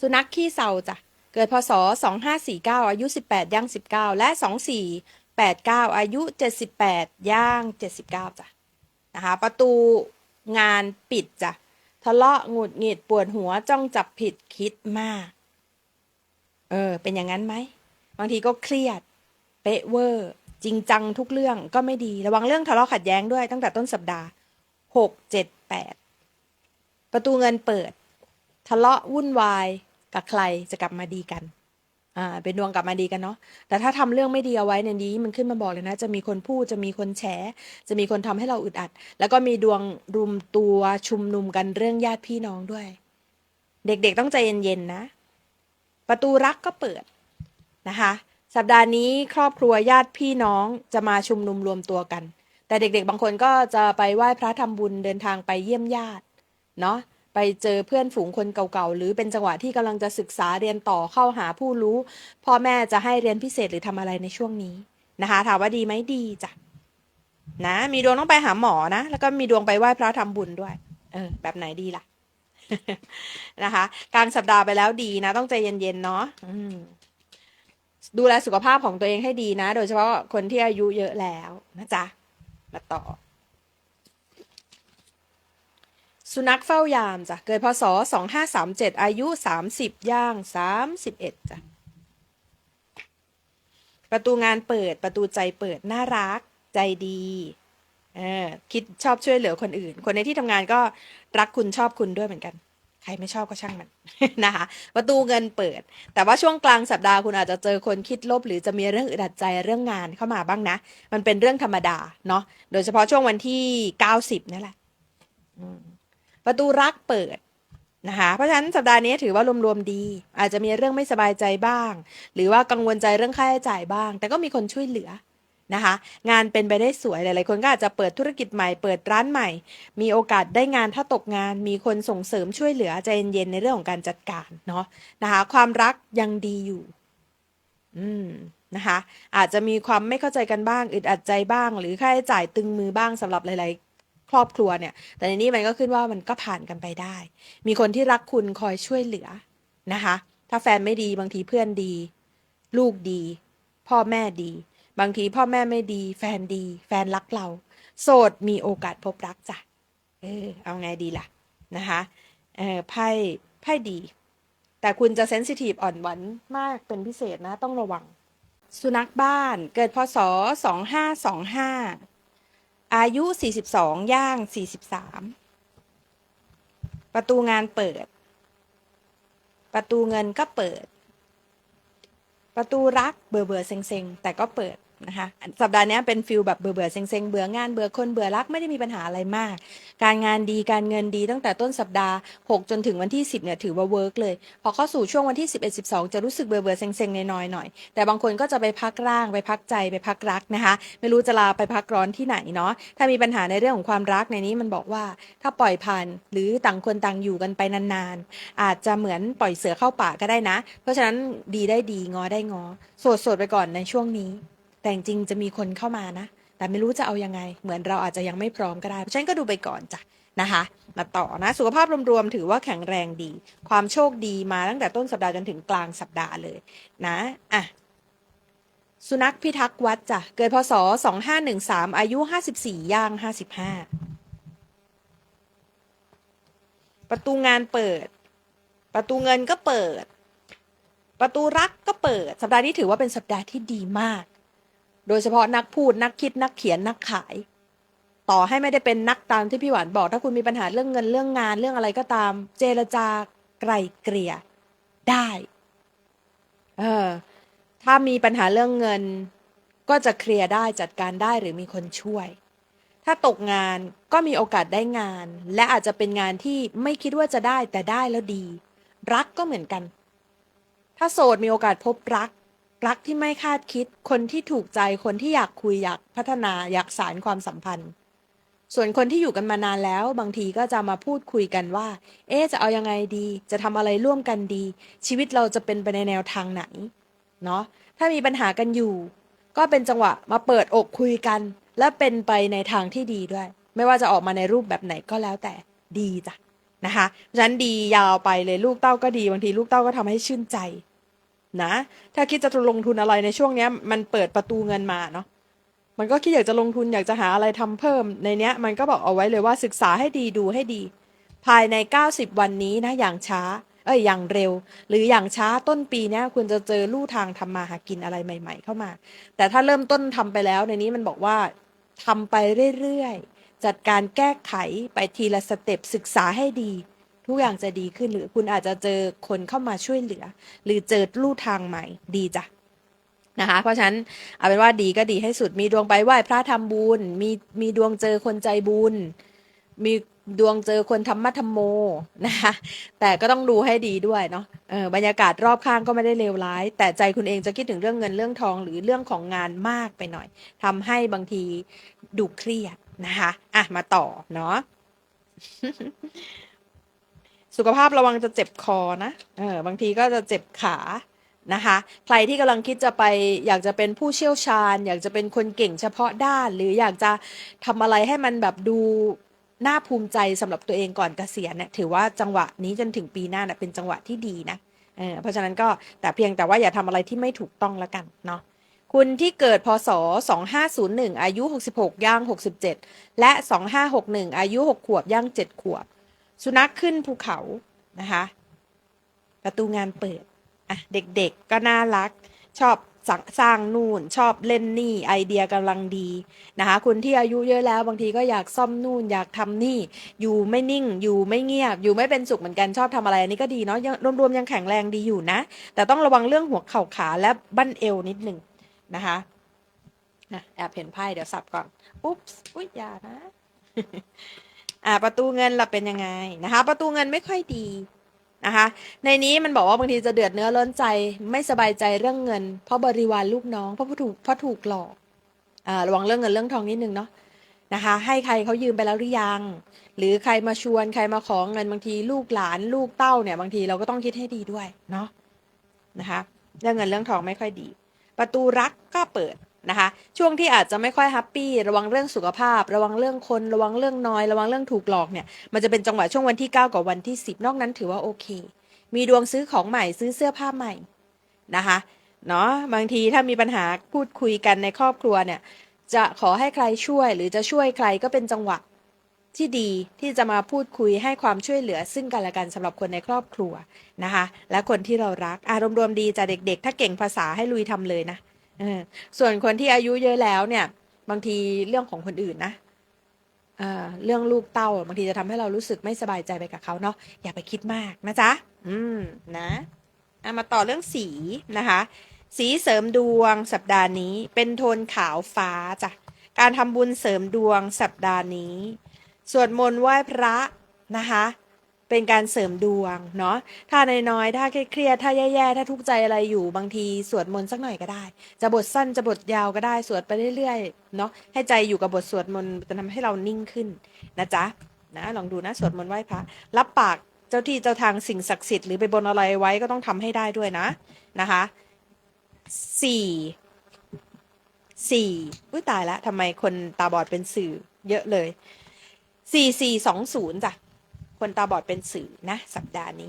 สุนัขขี้เศร้าจ้ะ เกิดพศ 2549 อายุ 18 ย่าง 19 และ 2489 อายุ 78 ย่าง 79 จ้ะ นะคะ ประตูงานปิดจ้ะ ทะเลาะหงุดหงิดปวดหัวจ้องจับผิดคิดมาก เออ เป็นอย่างนั้นไหม บางทีก็เครียด เป๊ะเวอร์ จริงจังทุกเรื่องก็ไม่ดี ระวังเรื่องทะเลาะขัดแย้งด้วยตั้งแต่ต้นสัปดาห์หกเจ็ดแปดประตูเงินเปิด ทะเลาะวุ่นวาย กับใครจะกลับมาดีกัน อ่า เป็นดวงกลับมาดีกันเนาะ แต่ถ้าทำเรื่องไม่ดีเอาไว้ในนี้มันขึ้นมาบอกเลยนะ จะมีคนพูด จะมีคนแฉ จะมีคนทำให้เราอึดอัด แล้วก็มีดวงรุมตัวชุมนุมกันเรื่องญาติพี่น้องด้วย เด็กๆต้องใจเย็นๆนะ ประตูรักก็เปิดนะคะ สัปดาห์นี้ครอบครัวญาติพี่น้องจะมาชุมนุมรวมตัวกัน แต่เด็กๆ บางคนก็จะไปไหว้พระทำบุญเดินทางไปเยี่ยมญาติ เนาะ ไปเจอเพื่อนฝูงคนเก่าๆ หรือเป็นจังหวะที่กำลังจะศึกษาเรียนต่อเข้าหาผู้รู้ พ่อแม่จะให้เรียนพิเศษหรือทำอะไรในช่วงนี้นะคะ ถามว่าดีไหมดีจ้ะนะ มีดวงต้องไปหาหมอนะ แล้วก็มีดวงไปไหว้พระทำบุญด้วย เออ แบบไหนดีล่ะ นะคะกลางสัปดาห์ไปแล้วดีนะ ต้องใจเย็นๆเนาะดูแลสุขภาพของตัวเองให้ดีนะ โดยเฉพาะคนที่อายุเยอะแล้วนะจ๊ะมาต่อ สุนัขเฝ้ายามจ้ะ เกิดพศ2537อายุ30ย่าง31จ้ะ ประตูงานเปิดประตูใจเปิดน่ารัก ใจดีเออคิดชอบช่วยเหลือคนอื่น คนในที่ทำงานก็รักคุณชอบคุณด้วยเหมือนกัน ใครไม่ชอบก็ช่างมันนะคะ ประตูเงินเปิด แต่ว่าช่วงกลางสัปดาห์คุณอาจจะเจอคนคิดลบ หรือจะมีเรื่องอึดอัดใจเรื่องงานเข้ามาบ้างนะ มันเป็นเรื่องธรรมดาเนาะ โดยเฉพาะช่วงวันที่90นั่นแหละ อืม ประตูรักเปิดนะคะเพราะฉะนั้นสัปดาห์นี้ถือว่ารวมๆดี อาจจะมีเรื่องไม่สบายใจบ้าง หรือว่ากังวลใจเรื่องค่าใช้จ่ายบ้าง แต่ก็มีคนช่วยเหลือนะคะ งานเป็นไปได้สวยหลายๆคนก็อาจจะเปิดธุรกิจใหม่เปิดร้านใหม่ มีโอกาสได้งานถ้าตกงาน มีคนส่งเสริมช่วยเหลือใจเย็นๆในเรื่องของการจัดการเนาะนะคะความรักยังดีอยู่ อืมนะคะอาจจะมีความไม่เข้าใจกันบ้าง อึดอัดใจบ้าง หรือค่าใช้จ่ายตึงมือบ้างสำหรับหลาย ๆ ครอบครัวเนี่ย แต่ในนี้มันก็ขึ้นว่ามันก็ผ่านกันไปได้ มีคนที่รักคุณคอยช่วยเหลือนะคะ ถ้าแฟนไม่ดีบางทีเพื่อนดี ลูกดี พ่อแม่ดี บางทีพ่อแม่ไม่ดี แฟนดี แฟนรักเรา โสดมีโอกาสพบรักจ้ะเออเอาไงดีล่ะนะคะเออไพ่ไพ่ดี แต่คุณจะเซนซิทีฟอ่อนหวานมากเป็นพิเศษนะต้องระวัง สุนัขบ้านเกิดพศ2525 อายุ 42 ย่าง 43 ประตูงานเปิด ประตูเงินก็เปิด ประตูรักเบื่อเบื่อเซ็งเซ็งแต่ก็เปิด นะคะสัปดาห์นี้เป็นฟิลแบบเบื่อเบื่อเซ็งเซ็งเบื่องานเบื่อคนเบื่อรักไม่ได้มีปัญหาอะไรมาก การงานดีการเงินดีตั้งแต่ต้นสัปดาห์ 6 จนถึงวันที่ 10เนี่ยถือว่าเวิร์กเลย พอเข้าสู่ช่วงวันที่ 11 12 จะรู้สึกเบื่อเบื่อเซ็งเซ็งน้อยๆหน่อย แต่บางคนก็จะไปพักร่างไปพักใจไปพักรักนะคะ ไม่รู้จะลาไปพักร้อนที่ไหนเนาะถ้ามีปัญหาในเรื่องของความรักในนี้มันบอกว่าถ้าปล่อยผ่านหรือต่างคนต่างอยู่กันไปนานๆ อาจจะเหมือนปล่อยเสือเข้าป่าก็ได้นะ เพราะฉะนั้นดีได้ดีงอได้งอ โสดโสดไปก่อนในช่วงนี้ แต่จริงจะมีคนเข้ามานะ แต่ไม่รู้จะเอายังไง เหมือนเราอาจจะยังไม่พร้อมก็ได้เพราะฉะนั้นก็ดูไปก่อนจ้ะนะคะมาต่อนะสุขภาพรวมๆถือว่าแข็งแรงดี ความโชคดีมาตั้งแต่ต้นสัปดาห์จนถึงกลางสัปดาห์เลยนะอะสุนัขพิทักษ์วัดจ้ะเกิดพศ 2513 อายุ 54 ย่าง 55 ประตูงานเปิด ประตูเงินก็เปิด ประตูรักก็เปิด สัปดาห์นี้ถือว่าเป็นสัปดาห์ที่ดีมาก โดยเฉพาะนักพูดนักคิดนักเขียนนักขาย ต่อให้ไม่ได้เป็นนักตามที่พี่หวานบอก ถ้าคุณมีปัญหาเรื่องเงินเรื่องงานเรื่องอะไรก็ตาม เจรจาไกลเกลี่ยได้ เออ ถ้ามีปัญหาเรื่องเงิน ก็จะเคลียร์ได้จัดการได้หรือมีคนช่วย ถ้าตกงานก็มีโอกาสได้งาน และอาจจะเป็นงานที่ไม่คิดว่าจะได้แต่ได้แล้วดี รักก็เหมือนกัน ถ้าโสดมีโอกาสพบรัก รักที่ไม่คาดคิด คนที่ถูกใจ คนที่อยากคุยอยากพัฒนาอยากสารความสัมพันธ์ ส่วนคนที่อยู่กันมานานแล้ว บางทีก็จะมาพูดคุยกันว่า เอ๊ะจะเอายังไงดี จะทำอะไรร่วมกันดี ชีวิตเราจะเป็นไปในแนวทางไหน เนาะ ถ้ามีปัญหากันอยู่ ก็เป็นจังหวะมาเปิดอกคุยกัน และเป็นไปในทางที่ดีด้วย ไม่ว่าจะออกมาในรูปแบบไหนก็แล้วแต่ดีจ้ะนะคะฉะนั้นดียาวไปเลยลูกเต้าก็ดี บางทีลูกเต้าก็ทำให้ชื่นใจ นะ ถ้าคิดจะลงทุนอะไรในช่วงเนี้ย มันเปิดประตูเงินมาเนาะมันก็คิดอยากจะลงทุนอยากจะหาอะไรทำเพิ่มในเนี้ย มันก็บอกเอาไว้เลยว่าศึกษาให้ดีดูให้ดี ภายใน 90 วันนี้นะอย่างช้า เอ้ยอย่างเร็ว หรืออย่างช้าต้นปีเนี้ยคุณจะเจอลู่ทางทำมาหากินอะไรใหม่ ๆ เข้ามา แต่ถ้าเริ่มต้นทำไปแล้วในนี้มันบอกว่าทำไปเรื่อยๆจัดการแก้ไขไปทีละสเต็ปศึกษาให้ดี ทุกอย่างจะดีขึ้นหรือคุณอาจจะเจอคนเข้ามาช่วยเหลือ หรือเจอลู่ทางใหม่ดีจ้ะนะคะเพราะฉะนั้นเอาเป็นว่าดีก็ดีให้สุดมีดวงไปไหว้พระทำบุญมีมีดวงเจอคนใจบุญ มีดวงเจอคนธรรมะธรรมโมนะคะแต่ก็ต้องดูให้ดีด้วยเนาะเออบรรยากาศรอบข้างก็ไม่ได้เลวร้าย แต่ใจคุณเองจะคิดถึงเรื่องเงินเรื่องทองหรือเรื่องของงานมากไปหน่อยทำให้บางทีดูเครียดนะคะอะมาต่อเนาะ สุขภาพระวังจะเจ็บคอนะเออบางทีก็จะเจ็บขานะคะ ใครที่กำลังคิดจะไปอยากจะเป็นผู้เชี่ยวชาญ อยากจะเป็นคนเก่งเฉพาะด้าน หรืออยากจะทำอะไรให้มันแบบดูน่าภูมิใจสำหรับตัวเองก่อนเกษียณเนี่ยถือว่าจังหวะนี้จนถึงปีหน้าเนี่ยเป็นจังหวะที่ดีนะเออเพราะฉะนั้นก็แต่เพียงแต่ว่าอย่าทำอะไรที่ไม่ถูกต้องแล้วกันเนาะคุณที่เกิดพศ 2501 อายุ 66 ย่าง 67 และ 2561 อายุ 6 ขวบ ย่าง 7 ขวบ สุนัขขึ้นภูเขานะคะ ประตูงานเปิดอะเด็กๆก็น่ารักชอบสร้างสร้างนู่นชอบเล่นนี่ไอเดียกำลังดีนะคะคุณที่อายุเยอะแล้วบางทีก็อยากซ่อมนู่นอยากทำนี่ อยู่ไม่นิ่งอยู่ไม่เงียบ อยู่ไม่เป็นสุขเหมือนกันชอบทำอะไรอันนี้ก็ดีเนาะยังรวมๆยังแข็งแรงดีอยู่นะ แต่ต้องระวังเรื่องหัวเข่าขาและบั้นเอวนิดหนึ่งนะคะนะแอบเห็นไพ่เดี๋ยวสับก่อนอุ๊บอุ๊ยอย่านะ อ่าประตูเงินล่ะเป็นยังไงนะคะ ประตูเงินไม่ค่อยดีนะคะ ในนี้มันบอกว่าบางทีจะเดือดเนื้อร้อนใจไม่สบายใจเรื่องเงิน เพราะบริวารลูกน้องเพราะถูกเพราะถูกหลอกอ่าระวังเรื่องเงินเรื่องทองนิดนึงเนาะนะคะ ให้ใครเขายืมไปแล้วหรือยัง หรือใครมาชวนใครมาขอเงินบางทีลูกหลานลูกเต้าเนี่ยบางทีเราก็ต้องคิดให้ดีด้วยเนาะนะคะเรื่องเงินเรื่องทองไม่ค่อยดี ประตูรักก็เปิด นะคะ ช่วงที่อาจจะไม่ค่อยแฮปปี้ระวังเรื่องสุขภาพ ระวังเรื่องคนระวังเรื่องน้อย ระวังเรื่องถูกหลอกเนี่ยมันจะเป็นจังหวะช่วงวันที่ 9 กับวันที่ 10 นอกนั้นถือว่าโอเค มีดวงซื้อของใหม่ซื้อเสื้อผ้าใหม่นะคะเนาะบางทีถ้ามีปัญหาพูดคุยกันในครอบครัวเนี่ยจะขอให้ใครช่วย หรือจะช่วยใครก็เป็นจังหวะที่ดีที่จะมาพูดคุยให้ความช่วยเหลือ ซึ่งกันและกันสำหรับคนในครอบครัวนะคะ และคนที่เรารักอารมณ์รวมดีจากเด็กๆ ถ้าเก่งภาษาให้ลุยทำเลยนะ เออส่วนคนที่อายุเยอะแล้วเนี่ย บางทีเรื่องของคนอื่นนะเออเรื่องลูกเต้าบางทีจะทำให้เรารู้สึกไม่สบายใจไปกับเขาเนาะอย่าไปคิดมากนะจ๊ะอืมนะอะมาต่อเรื่องสีนะคะ สีเสริมดวงสัปดาห์นี้ เป็นโทนขาวฟ้าจ้ะการทำบุญเสริมดวงสัปดาห์นี้สวดมนต์ไหว้พระนะคะ เป็นการเสริมดวงเนาะถ้าน้อยๆถ้าเครียดถ้าแย่ๆถ้าทุกข์ใจอะไรอยู่บางทีสวดมนต์สักหน่อยก็ได้ จะบทสั้นจะบทยาวก็ได้สวดไปเรื่อยๆเนาะให้ใจอยู่กับบทสวดมนต์จะทำให้เรานิ่งขึ้นนะจ๊ะนะลองดูนะสวดมนต์ไหว้พระรับปากเจ้าที่เจ้าทางสิ่งศักดิ์สิทธิ์หรือไปบนอะไรไว้ก็ต้องทำให้ได้ด้วยนะนะคะสี่สี่อุ้ยตายแล้วทำไมคนตาบอดเป็นสื่อเยอะเลยสี่สี่สองศูนย์จ้ะ คนตาบอดเป็นสื่อนะสัปดาห์นี้